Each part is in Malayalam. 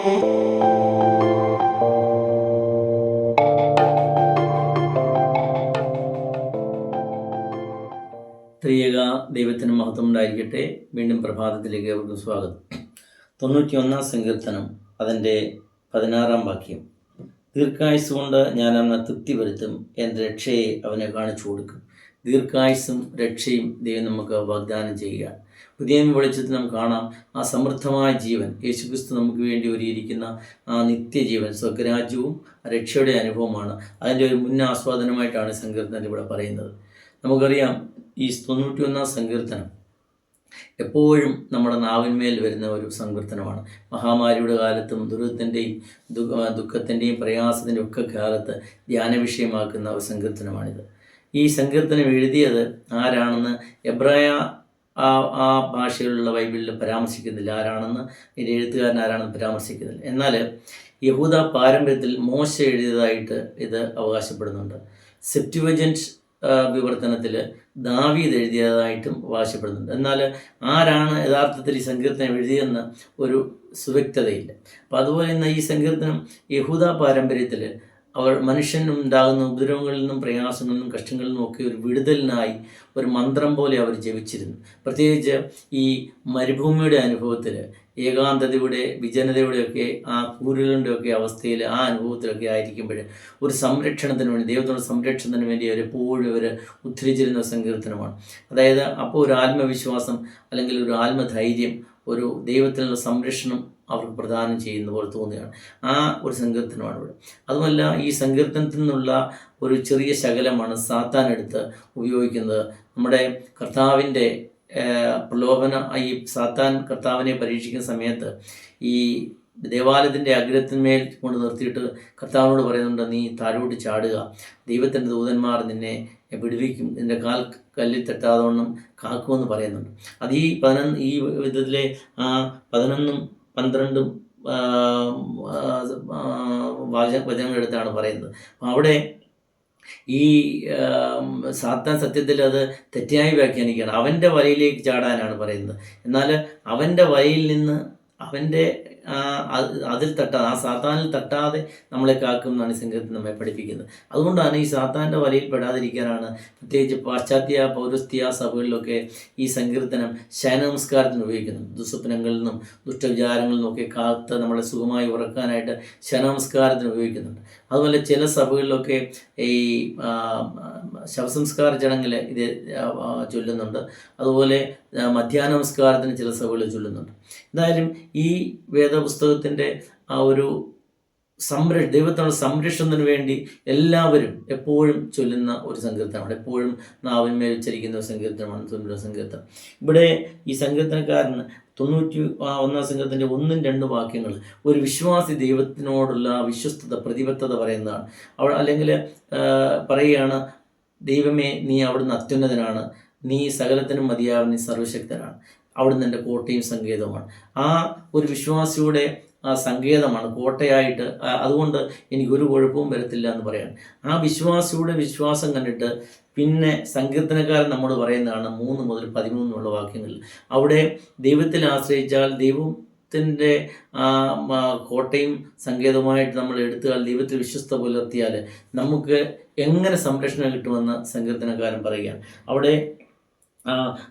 ത്രിയേക ദൈവത്തിന് മഹത്വം ഉണ്ടായിരിക്കട്ടെ. വീണ്ടും പ്രഭാതത്തിലേക്ക് അവർക്ക് സ്വാഗതം. തൊണ്ണൂറ്റി ഒന്നാം സങ്കീർത്തനം അതിന്റെ പതിനാറാം വാക്യം. ദീർഘായുസ് കൊണ്ട് ഞാൻ അവനെ തൃപ്തി വരുത്തും എന്റെ രക്ഷയെ അവനെ കാണിച്ചു കൊടുക്കും. ദീർഘായുസും രക്ഷയും ദൈവം നമുക്ക് വാഗ്ദാനം ചെയ്യുക. പുതിയ വെളിച്ചത്തിൽ നമുക്ക് കാണാം ആ സമൃദ്ധമായ ജീവൻ. യേശുക്രിസ്തു നമുക്ക് വേണ്ടി ഒരുക്കിയിരിക്കുന്ന ആ നിത്യജീവൻ സ്വർഗരാജ്യവും രക്ഷയുടെ അനുഭവമാണ്. അതിന്റെ ഒരു മുന്നാസ്വാദനമായിട്ടാണ് സങ്കീർത്തനം ഇവിടെ പറയുന്നത്. നമുക്കറിയാം ഈ തൊണ്ണൂറ്റി ഒന്നാം സങ്കീർത്തനം എപ്പോഴും നമ്മുടെ നാവിന്മേൽ വരുന്ന ഒരു സങ്കീർത്തനമാണ്. മഹാമാരിയുടെ കാലത്തും ദുരിതത്തിന്റെയും ദുഃഖത്തിന്റെയും പ്രയാസത്തിന്റെയും ഒക്കെ കാലത്ത് ധ്യാന വിഷയമാക്കുന്ന ഒരു സങ്കീർത്തനമാണിത്. ഈ സങ്കീർത്തനം എഴുതിയത് ആരാണെന്ന് എബ്രായ ആ ആ ഭാഷയിലുള്ള ബൈബിളിൽ പരാമർശിക്കുന്നില്ല. ആരാണെന്ന് ഇതിന്റെ എഴുത്തുകാരൻ ആരാണെന്ന് പരാമർശിക്കുന്നില്ല. എന്നാൽ യഹൂദ പാരമ്പര്യത്തിൽ മോശ എഴുതിയതായിട്ട് ഇത് അവകാശപ്പെടുന്നുണ്ട്. സെപ്റ്റുവജൻസ് വിവർത്തനത്തിൽ ദാവീദ് എഴുതിയതായിട്ടും അവകാശപ്പെടുന്നുണ്ട്. എന്നാൽ ആരാണ് യഥാർത്ഥത്തിൽ ഈ സങ്കീർത്തനം എഴുതിയെന്ന് ഒരു സുവ്യക്തതയില്ല. അപ്പോൾ അതുപോലെ തന്നെ ഈ സങ്കീർത്തനം യഹൂദ പാരമ്പര്യത്തിൽ അവർ മനുഷ്യനുണ്ടാകുന്ന ഉപദ്രവങ്ങളിൽ നിന്നും പ്രയാസങ്ങളിൽ നിന്നും കഷ്ടങ്ങളിൽ നിന്നും ഒക്കെ ഒരു വിടുതലിനായി ഒരു മന്ത്രം പോലെ അവർ ജപിച്ചിരുന്നു. പ്രത്യേകിച്ച് ഈ മരുഭൂമിയുടെ അനുഭവത്തിൽ ഏകാന്തതയുടെ വിജനതയുടെയൊക്കെ ആ കൂരുകളുടെയൊക്കെ അവസ്ഥയിൽ ആ അനുഭവത്തിലൊക്കെ ആയിരിക്കുമ്പോൾ ഒരു സംരക്ഷണത്തിന് വേണ്ടി ദൈവത്തോടെ സംരക്ഷണത്തിന് വേണ്ടി അവർ എപ്പോഴും അവർ ഉദ്ധരിച്ചിരുന്ന സങ്കീർത്തനമാണ്. അതായത് അപ്പോൾ ഒരു ആത്മവിശ്വാസം അല്ലെങ്കിൽ ഒരു ആത്മധൈര്യം ഒരു ദൈവത്തിനുള്ള സംരക്ഷണം അവർക്ക് പ്രദാനം ചെയ്യുന്ന പോലെ തോന്നുകയാണ്. ആ ഒരു സങ്കീർത്തനമാണ് ഇവിടെ. അതുമല്ല ഈ സങ്കീർത്തനത്തിൽ നിന്നുള്ള ഒരു ചെറിയ ശകലമാണ് സാത്താൻ എടുത്ത് ഉപയോഗിക്കുന്നത്. നമ്മുടെ കർത്താവിന്റെ പ്രലോഭന ഈ സാത്താൻ കർത്താവിനെ പരീക്ഷിക്കുന്ന സമയത്ത് ഈ ദേവാലയത്തിന്റെ അഗ്രത്തിന്മേൽ കൊണ്ട് നിർത്തിയിട്ട് കർത്താവിനോട് പറയുന്നുണ്ട് നീ താഴോട്ട് ചാടുക. ദൈവത്തിന്റെ ദൂതന്മാർ നിന്നെ വിടുവിക്കും. നിന്റെ കാൽ കല്ലിൽ തട്ടാതോണം കാക്കുമെന്ന് പറയുന്നുണ്ട്. അത് ഈ പതിനൊന്ന് ഈ വിധത്തിലെ ആ പതിനൊന്നും പന്ത്രണ്ടും വാച വചനങ്ങളെടുത്താണ് പറയുന്നത്. അവിടെ ഈ സാത്താൻ സത്യത്തിൽ അത് തെറ്റായി വ്യാഖ്യാനിക്കുകയാണ്. അവന്റെ വലയിലേക്ക് ചാടാനാണ് പറയുന്നത്. എന്നാൽ അവന്റെ വലയിൽ നിന്ന് അവന്റെ അതിൽ തട്ടാതെ ആ സാത്താനിൽ തട്ടാതെ നമ്മളെ കാക്കും എന്നാണ് സങ്കീർത്തനം നമ്മെ പഠിപ്പിക്കുന്നത് അതുകൊണ്ടാണ് ഈ സാത്താന്റെ വലയിൽ പെടാതിരിക്കാനാണ് പ്രത്യേകിച്ച് പാശ്ചാത്യ പൗരസ്ത്യ സഭകളിലൊക്കെ ഈ സങ്കീർത്തനം ശയനമസ്കാരത്തിന് ഉപയോഗിക്കുന്നത്. ദുസ്വപ്നങ്ങളിൽ നിന്നും ദുഷ്ടവിചാരങ്ങളിൽ നിന്നൊക്കെ കാത്ത് നമ്മളെ സുഖമായി ഉറക്കാനായിട്ട് ശയനമസ്കാരത്തിന് ഉപയോഗിക്കുന്നുണ്ട്. അതുപോലെ ചില സഭകളിലൊക്കെ ഈ ശവസംസ്കാര ചടങ്ങിൽ ഇത് ചൊല്ലുന്നുണ്ട്. അതുപോലെ മധ്യാനമസ്കാരത്തിന് ചില സഭകളിൽ ചൊല്ലുന്നുണ്ട്. എന്തായാലും ഈ വേദപുസ്തകത്തിന്റെ ആ ഒരു സംരക്ഷ ദൈവത്തിനുള്ള സംരക്ഷണത്തിന് വേണ്ടി എല്ലാവരും എപ്പോഴും ചൊല്ലുന്ന ഒരു സങ്കീർത്തനമാണ്. എപ്പോഴും നാവിന്മേൽ ഉച്ചരിക്കുന്ന ഒരു സങ്കീർത്തനമാണ് തൊണ്ണൂറ് സങ്കീർത്തനം. ഇവിടെ ഈ സങ്കീർത്തനക്കാരൻ തൊണ്ണൂറ്റി ഒന്നാം സംഘത്തിന്റെ ഒന്നും രണ്ട് വാക്യങ്ങൾ ഒരു വിശ്വാസി ദൈവത്തിനോടുള്ള വിശ്വസ്തത പ്രതിബദ്ധത പറയുന്നതാണ്. അവ അല്ലെങ്കിൽ പറയുകയാണ് ദൈവമേ നീ അവിടുന്ന് അത്യുന്നതനാണ്. നീ സകലത്തിനും മതിയാവുന്ന സർവശക്തനാണ്. അവിടുന്ന് എന്റെ കോട്ടയും സങ്കേതവുമാണ്. ആ ഒരു വിശ്വാസിയുടെ ആ സങ്കേതമാണ് കോട്ടയായിട്ട് അതുകൊണ്ട് എനിക്ക് ഒരു കുഴപ്പവും വരത്തില്ല എന്ന് പറയാൻ. ആ വിശ്വാസിയുടെ വിശ്വാസം കണ്ടിട്ട് പിന്നെ സങ്കീർത്തനക്കാരൻ നമ്മോട് പറയുന്നതാണ് മൂന്ന് മുതൽ പതിമൂന്നുള്ള വാക്യങ്ങളിൽ. അവിടെ ദൈവത്തിൽ ആശ്രയിച്ചാൽ ദൈവം ദൈവത്തിന്റെ കോട്ടയും സങ്കേതവുമായിട്ട് നമ്മൾ എടുത്താൽ ദൈവത്തിൽ വിശ്വസ്ത പുലർത്തിയാൽ നമുക്ക് എങ്ങനെ സംരക്ഷണം കിട്ടുമെന്ന് സങ്കീർത്തനക്കാരൻ പറയുകയാണ്. അവിടെ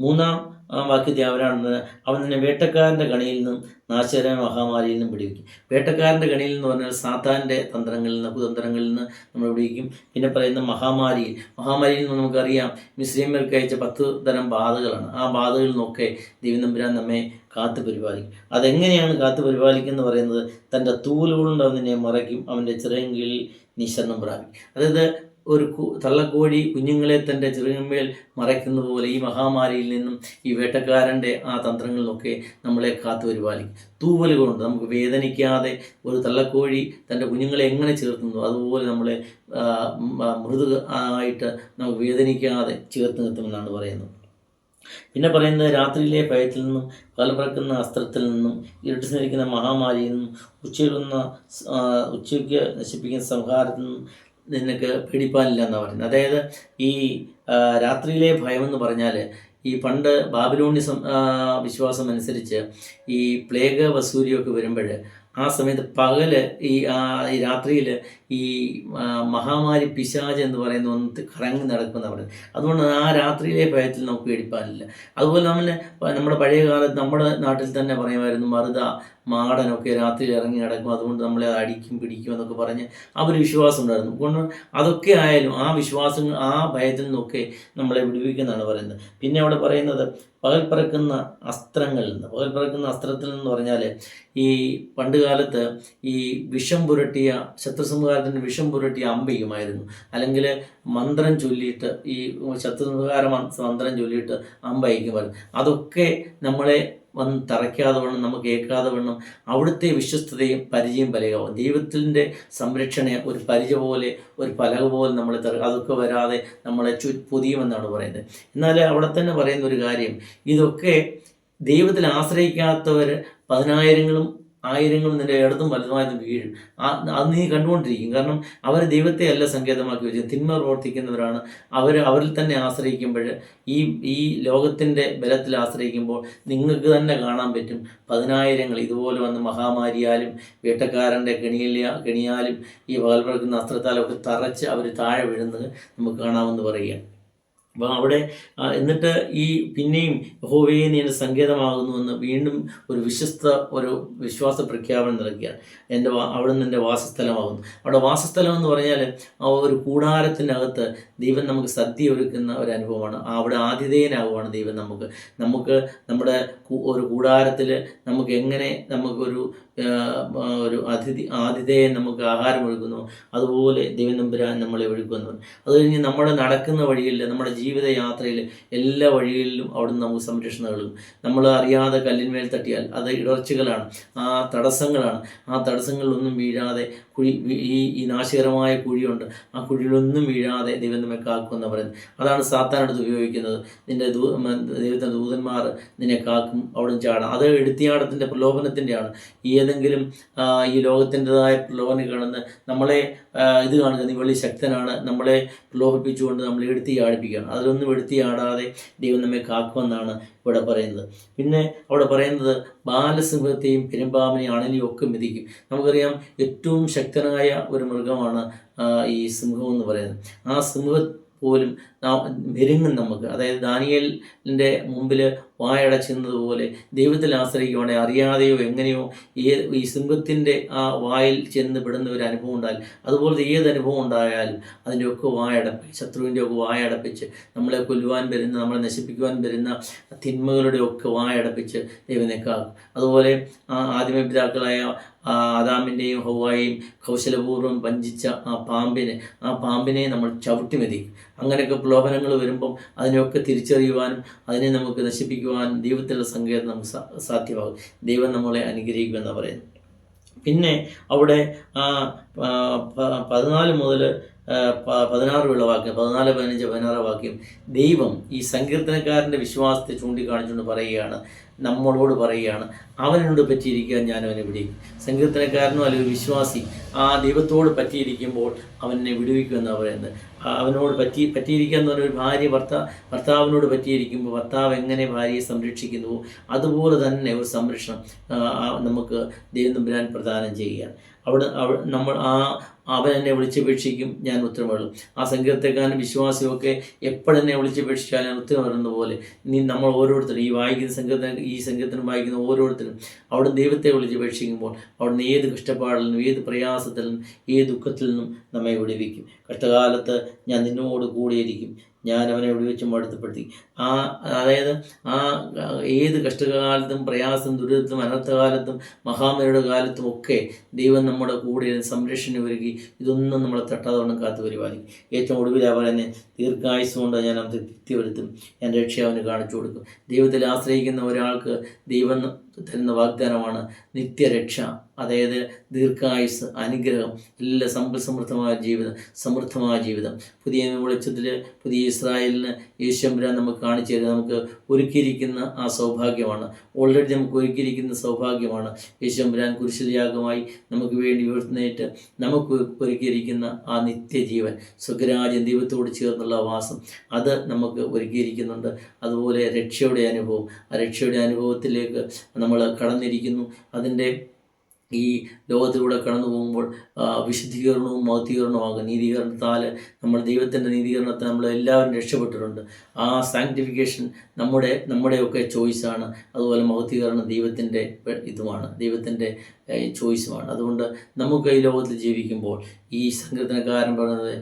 മൂന്നാം വാക്യത്തെ അവരാണെന്ന് അവൻ നിന്നെ വേട്ടക്കാരന്റെ കണിയിൽ നിന്നും നാശകര മഹാമാരിയിൽ നിന്നും പിടിവിക്കും. വേട്ടക്കാരന്റെ കണിയിൽ എന്ന് പറഞ്ഞാൽ സാത്താന്റെ തന്ത്രങ്ങളിൽ നിന്ന് കുതന്ത്രങ്ങളിൽ നിന്ന് നമ്മൾ പിടിക്കും പിന്നെ പറയുന്ന മഹാമാരിയിൽ. മഹാമാരിയിൽ നിന്ന് നമുക്കറിയാം മിശ്രീമർക്ക് അയച്ച പത്ത് തരം ബാധകളാണ്. ആ ബാധകളിൽ നിന്നൊക്കെ ദൈവനമ്പുരാൻ നമ്മെ കാത്തു പരിപാലിക്കും. അതെങ്ങനെയാണ് കാത്തു പരിപാലിക്കുന്നത് പറയുന്നത് തന്റെ തൂലുകൊണ്ട് അവനെ മറയ്ക്കും അവന്റെ ചിറയെങ്കിൽ നിശരണം പ്രാപിക്കും. അതായത് ഒരു തള്ളക്കോഴി കുഞ്ഞുങ്ങളെ തന്റെ ചെറുകമ്മേൽ മറയ്ക്കുന്ന പോലെ ഈ മഹാമാരിയിൽ നിന്നും ഈ വേട്ടക്കാരന്റെ ആ തന്ത്രങ്ങളിൽ നിന്നൊക്കെ നമ്മളെ കാത്തു പരിപാലിക്കും. തൂവലുകളുണ്ട് നമുക്ക് വേദനിക്കാതെ ഒരു തള്ളക്കോഴി തന്റെ കുഞ്ഞുങ്ങളെ എങ്ങനെ ചേർത്തുന്നു? അതുപോലെ നമ്മളെ മൃദു ആയിട്ട് നമുക്ക് വേദനിക്കാതെ ചേർത്ത് നിർത്തുമെന്നാണ് പറയുന്നത്. പിന്നെ പറയുന്നത് രാത്രിയിലെ ഭയത്തിൽ നിന്നും കലപ്പറക്കുന്ന അസ്ത്രത്തിൽ നിന്നും ഇരുട്ട് സ്നേഹിക്കുന്ന മഹാമാരിയിൽ നിന്നും ഉച്ചയിടുന്ന ഉച്ചയ്ക്ക് നശിപ്പിക്കുന്ന സംഹാരത്തിൽ നിന്നും നിനക്ക് പേടിപ്പാനില്ല എന്നാണ് പറയുന്നത്. അതായത് ഈ രാത്രിയിലെ ഭയം എന്ന് പറഞ്ഞാൽ ഈ പണ്ട് ബാബിലോണി വിശ്വാസം അനുസരിച്ച് ഈ പ്ലേഗ് വസൂരിയൊക്കെ വരുമ്പോൾ ആ സമയത്ത് പകൽ ഈ രാത്രിയിൽ ഈ മഹാമാരി പിശാജ് എന്ന് പറയുന്ന ഒന്ന് കറങ്ങി നടക്കുന്ന അവിടെ. അതുകൊണ്ട് ആ രാത്രിയിലെ ഭയത്തിൽ നമുക്ക് പേടിപ്പാനില്ല അതുപോലെ നമ്മൾ നമ്മുടെ പഴയ കാലത്ത് നമ്മുടെ നാട്ടിൽ തന്നെ പറയുമായിരുന്നു മറുത മാടനൊക്കെ രാത്രിയിൽ ഇറങ്ങി നടക്കും. അതുകൊണ്ട് നമ്മളെ അടിക്കും പിടിക്കും എന്നൊക്കെ പറഞ്ഞ് ആ ഒരു വിശ്വാസം ഉണ്ടായിരുന്നു. അതുകൊണ്ട് അതൊക്കെ ആയാലും ആ വിശ്വാസങ്ങൾ ആ ഭയത്തിൽ നിന്നൊക്കെ നമ്മളെ വിടുവിക്കുന്നതാണ് പറയുന്നത്. പിന്നെ അവിടെ പറയുന്നത് പകൽ പറക്കുന്ന അസ്ത്രങ്ങളിൽ നിന്ന് പകൽ പറക്കുന്ന അസ്ത്രത്തിൽ നിന്ന് പറഞ്ഞാൽ ഈ പണ്ട് കാലത്ത് ഈ വിഷം പുരട്ടിയ ശത്രുസംഹാരത്തിന് വിഷം പുരട്ടിയ അമ്പയുമായിരുന്നു അല്ലെങ്കിൽ മന്ത്രം ചൊല്ലിയിട്ട് ഈ ശത്രുസംഹാര മന്ത്ര- ചൊല്ലിയിട്ട് വരും അതൊക്കെ നമ്മളെ വന്ന് തറയ്ക്കാതെ വേണം നമുക്ക് കേൾക്കാതെ വേണം അവിടുത്തെ വിശ്വസ്തതയും പരിചയം പലകാവും ദൈവത്തിന്റെ സംരക്ഷണയെ ഒരു പരിചയ പോലെ ഒരു പലക പോലെ നമ്മൾ അതൊക്കെ വരാതെ നമ്മളെ ചു പൊതിയുമെന്നാണ് പറയുന്നത്. എന്നാൽ അവിടെ തന്നെ പറയുന്ന ഒരു കാര്യം ഇതൊക്കെ ദൈവത്തിൽ ആശ്രയിക്കാത്തവർ പതിനായിരങ്ങളും ആയിരങ്ങളും നിന്റെ ഇടതും വലതുമായിട്ടും വീഴും അത് നീ കണ്ടുകൊണ്ടിരിക്കും. കാരണം അവർ ദൈവത്തെ അല്ല സങ്കേതമാക്കി വെച്ചത്. തിന്മ പ്രവർത്തിക്കുന്നവരാണ്. അവർ അവരിൽ തന്നെ ആശ്രയിക്കുമ്പോൾ ഈ ഈ ലോകത്തിന്റെ ബലത്തിൽ ആശ്രയിക്കുമ്പോൾ നിങ്ങൾക്ക് തന്നെ കാണാൻ പറ്റും. പതിനായിരങ്ങൾ ഇതുപോലെ വന്ന് മഹാമാരിയാലും വേട്ടക്കാരന്റെ കെണിയില കെണിയാലും ഈ പകൽ പറക്കുന്ന അസ്ത്രത്താലൊക്കെ തറച്ച് അവർ താഴെ വീഴുന്നത് നമുക്ക് കാണാമെന്ന് പറയുക. അവിടെ എന്നിട്ട് ഈ പിന്നെയും യഹോവയെ നീ എന്റെ സങ്കേതമാകുന്നുവെന്ന് വീണ്ടും ഒരു വിശ്വസ്ത ഒരു വിശ്വാസ പ്രഖ്യാപനം നൽകുകയാണ് എന്റെ അവിടെ നിന്ന് എന്റെ വാസസ്ഥലമാകുന്നു. അവിടെ വാസസ്ഥലം എന്ന് പറഞ്ഞാൽ ആ ഒരു കൂടാരത്തിനകത്ത് ദൈവം നമുക്ക് സദ്യ ഒരുക്കുന്ന ഒരു അനുഭവമാണ്. അവിടെ ആതിഥേയനാകുവാണ് ദൈവം നമുക്ക്. നമുക്ക് നമ്മുടെ ഒരു കൂടാരത്തിൽ നമുക്ക് എങ്ങനെ നമുക്കൊരു ഒരു അതിഥി ആതിഥേയൻ നമുക്ക് ആഹാരം ഒഴുകുന്നു അതുപോലെ ദൈവം നമ്പുരാൻ നമ്മളെ ഒഴുകുന്നു അത് കഴിഞ്ഞ് നമ്മൾ നടക്കുന്ന വഴിയിൽ നമ്മുടെ ജീവിത യാത്രയിൽ എല്ലാ വഴികളിലും അവിടുന്ന് നമുക്ക് സംരക്ഷണം നൽകും നമ്മൾ അറിയാതെ കല്ലിന്മേൽ തട്ടിയാൽ അത് ഇടർച്ചകളാണ്. ആ തടസ്സങ്ങളാണ്. ആ തടസ്സങ്ങളിലൊന്നും വീഴാതെ കുഴി ഈ ഈ നാശകരമായ കുഴിയുണ്ട്. ആ കുഴിയിലൊന്നും വീഴാതെ ദൈവം നമ്മെ കാക്കുമെന്ന് പറയുന്നത് അതാണ് സാത്താനടുത്ത് ഉപയോഗിക്കുന്നത്. നിന്റെ ദൂ ദൈവത്തിന്റെ ദൂതന്മാർ നിന്നെ കാക്കും അവിടെ ചാടാം അത് എടുത്തിയാടത്തിന്റെ പ്രലോഭനത്തിന്റെയാണ് ഏതെങ്കിലും ഈ ലോകത്തിന്റെതായ പ്രലോഭനം കാണുന്ന നമ്മളെ ഇത് കാണുക. നീ വലിയ ശക്തനാണ്. നമ്മളെ പ്രലോഭിപ്പിച്ചുകൊണ്ട് നമ്മളെ എടുത്തി ആടിപ്പിക്കുകയാണ് അതിലൊന്നും എടുത്തി ആടാതെ ദൈവം നമ്മെ കാക്കുമെന്നാണ് ഇവിടെ പറയുന്നത്. പിന്നെ അവിടെ പറയുന്നത് ബാലസിംഹത്തെയും പെരുമ്പാമ്പിനെയും അണലിയും ഒക്കെ മിതിക്കും. നമുക്കറിയാം ഏറ്റവും ശക്തനായ ഒരു മൃഗമാണ് ഈ സിംഹം എന്ന് പറയുന്നത്. ആ സിംഹ പോലും നാം മെരുങ്ങും നമുക്ക്. അതായത് ദാനിയലിന്റെ മുമ്പിൽ വായടച്ചെന്നതുപോലെ ദൈവത്തിൽ ആശ്രയിക്കുവാണെ അറിയാതെയോ എങ്ങനെയോ ഏത് ഈ സിംഹത്തിന്റെ ആ വായിൽ ചെന്ന് പെടുന്ന ഒരു അനുഭവം ഉണ്ടായാൽ അതുപോലെ ഏത് അനുഭവം ഉണ്ടായാലും അതിന്റെയൊക്കെ വായടപ്പിച്ച് ശത്രുവിന്റെ ഒക്കെ വായടപ്പിച്ച് നമ്മളെ കൊല്ലുവാൻ വരുന്ന നമ്മളെ നശിപ്പിക്കുവാൻ വരുന്ന തിന്മകളുടെ ഒക്കെ വായടപ്പിച്ച് ദൈവം നിൽക്കാകും അതുപോലെ ആ ആദിമ പിതാക്കളായ ആദാമിന്റെയും ഹൗവായും കൗശലപൂർവം വഞ്ചിച്ച ആ പാമ്പിനെ ആ പാമ്പിനെ നമ്മൾ ചവിട്ടി മെതിക്കും. അങ്ങനെയൊക്കെ പ്രലോഭനങ്ങൾ വരുമ്പം അതിനെയൊക്കെ തിരിച്ചറിയുവാനും അതിനെ നമുക്ക് നശിപ്പിക്കുവാനും ദൈവത്തിലുള്ള സങ്കേതം നമുക്ക് സാധ്യമാകും. ദൈവം നമ്മളെ അനുഗ്രഹിക്കുമെന്ന് പറയുന്നത്. പിന്നെ അവിടെ പതിനാല് മുതൽ പതിനാറ് ഉള്ള വാക്യം പതിനാല് പതിനഞ്ച് പതിനാറ് വാക്യം. ദൈവം ഈ സങ്കീർത്തനക്കാരന്റെ വിശ്വാസത്തെ ചൂണ്ടിക്കാണിച്ചുകൊണ്ട് പറയുകയാണ് നമ്മളോട് പറയുകയാണ് അവനോട് പറ്റിയിരിക്കാൻ ഞാൻ അവനെ വിടും സങ്കീർത്തനക്കാരനോ അല്ലെങ്കിൽ വിശ്വാസി ആ ദൈവത്തോട് പറ്റിയിരിക്കുമ്പോൾ അവനെ വിടുവിക്കുമെന്നാണ് പറയുന്നത്. അവനോട് പറ്റി പറ്റിയിരിക്കുക എന്ന് പറഞ്ഞ ഒരു ഭാര്യ ഭർത്താ ഭർത്താവിനോട് പറ്റിയിരിക്കുമ്പോൾ ഭർത്താവ് എങ്ങനെ ഭാര്യയെ സംരക്ഷിക്കുന്നുവോ അതുപോലെ തന്നെ ഒരു സംരക്ഷണം നമുക്ക് ദൈവം തമ്പുരാൻ പ്രദാനം ചെയ്യുകയാണ്. അവിടെ അവ നമ്മൾ ആ അവൻ എന്നെ വിളിച്ചപേക്ഷിക്കും ഞാൻ ഉത്തരമേളും ആ സങ്കീർത്തക്കാരനും വിശ്വാസിയും ഒക്കെ എപ്പോഴെന്നെ വിളിച്ചപേക്ഷിച്ചാൽ ഞാൻ ഉത്തരം വരുന്ന പോലെ നീ നമ്മൾ ഓരോരുത്തരും ഈ വായിക്കുന്ന സങ്കീർത്തന ഈ സങ്കീർത്തനം വായിക്കുന്ന ഓരോരുത്തരും അവിടെ ദൈവത്തെ വിളിച്ചപേക്ഷിക്കുമ്പോൾ അവിടുന്ന് ഏത് കഷ്ടപ്പാടിൽ നിന്നും ഏത് പ്രയാസത്തിൽ നിന്നും ഏത് ദുഃഖത്തിൽ നിന്നും നമ്മെ വിടുവിക്കും. കഷ്ടകാലത്ത് ഞാൻ നിന്നോട് കൂടിയിരിക്കും. ഞാൻ അവനെ വിടുവിച്ച് മടുത്തപ്പെടുത്തി. ആ അതായത് ആ ഏത് കഷ്ടകാലത്തും പ്രയാസം ദുരിതത്തിലും അനർത്ഥകാലത്തും മഹാമരിയുടെ കാലത്തും ഒക്കെ ദൈവം നമ്മുടെ കൂടെ സംരക്ഷണം ഒരുക്കി. ഇതൊന്നും നമ്മളെ തട്ടാതോണം കാത്തു പരിപാലിക്കും. ഏറ്റവും ഒടുവിൽ പറയുന്നത് ദീർഘായുസ് കൊണ്ട് ഞാൻ അവൻ തൃപ്തി വരുത്തും എന്റെ രക്ഷ അവന് കാണിച്ചു കൊടുക്കും. ദൈവത്തിൽ ആശ്രയിക്കുന്ന ഒരാൾക്ക് ദൈവം തരുന്ന വാഗ്ദാനമാണ് നിത്യരക്ഷ. അതായത് ദീർഘായുസ് അനുഗ്രഹം എല്ലാ സമ്പൽ സമൃദ്ധമായ ജീവിതം സമൃദ്ധമായ ജീവിതം. പുതിയ വെളിച്ചത്തിൽ പുതിയ ഇസ്രായേലിന് യേശുമ്പരാൻ നമുക്ക് കാണിച്ചു തരുന്നത് നമുക്ക് ഒരുക്കിയിരിക്കുന്ന ആ സൗഭാഗ്യമാണ്. ഓൾറെഡി നമുക്ക് ഒരുക്കിയിരിക്കുന്ന സൗഭാഗ്യമാണ്. യേശുമ്പരാൻ കുരിശിലയാഗമായി നമുക്ക് വേണ്ടി ഉയർത്തുന്നേറ്റ് നമുക്ക് ഒരുക്കിയിരിക്കുന്ന ആ നിത്യജീവൻ സ്വഗരാജ ദൈവത്തോട് ചേർന്നുള്ള വാസം അത് നമുക്ക് ഒരുക്കിയിരിക്കുന്നുണ്ട്. അതുപോലെ രക്ഷയുടെ അനുഭവം. ആ രക്ഷയുടെ അനുഭവത്തിലേക്ക് നമ്മൾ കടന്നിരിക്കുന്നു. അതിന്റെ ഈ ലോകത്തിലൂടെ കടന്നു പോകുമ്പോൾ വിശുദ്ധീകരണവും മൗത്തീകരണവും നീതീകരണത്താൽ നമ്മൾ ദൈവത്തിന്റെ നീതീകരണത്തെ നമ്മൾ എല്ലാവരും രക്ഷപ്പെട്ടിട്ടുണ്ട്. ആ സാങ്ക്ടിഫിക്കേഷൻ നമ്മുടെ നമ്മുടെയൊക്കെ ചോയ്സാണ് അതുപോലെ മൗത്തീകരണം ദൈവത്തിന്റെ ഇതുമാണ്. ദൈവത്തിന്റെ ചോയ്സുമാണ് അതുകൊണ്ട് നമുക്ക് ഈ ലോകത്തിൽ ജീവിക്കുമ്പോൾ ഈ സങ്കീർത്തനക്കാരൻ പറയുന്നത്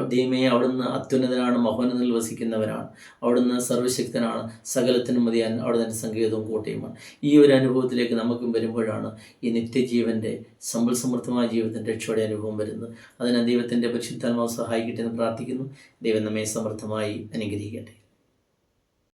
ദൈവമേ അവിടുന്ന് അത്യുന്നതനാണ് മഹോന്നതിൽ വസിക്കുന്നവരാണ് അവിടുന്ന് സർവശക്തനാണ് സകലത്തിനും മതിയാൻ അവിടുന്ന് സംഗീതവും കോട്ടയുമാണ്. ഈ ഒരു അനുഭവത്തിലേക്ക് നമുക്കും വരുമ്പോഴാണ് ഈ നിത്യജീവന്റെ സമ്പൽ സമൃദ്ധമായ ജീവിതത്തിന്റെ രക്ഷയുടെ അനുഭവം വരുന്നത്. അതിന് ദൈവത്തിന്റെ പരിശുദ്ധാത്മാവ് സഹായിക്കട്ടെ എന്ന് പ്രാർത്ഥിക്കുന്നു. ദൈവം നമ്മെ സമൃദ്ധമായി അനുഗ്രഹിക്കട്ടെ.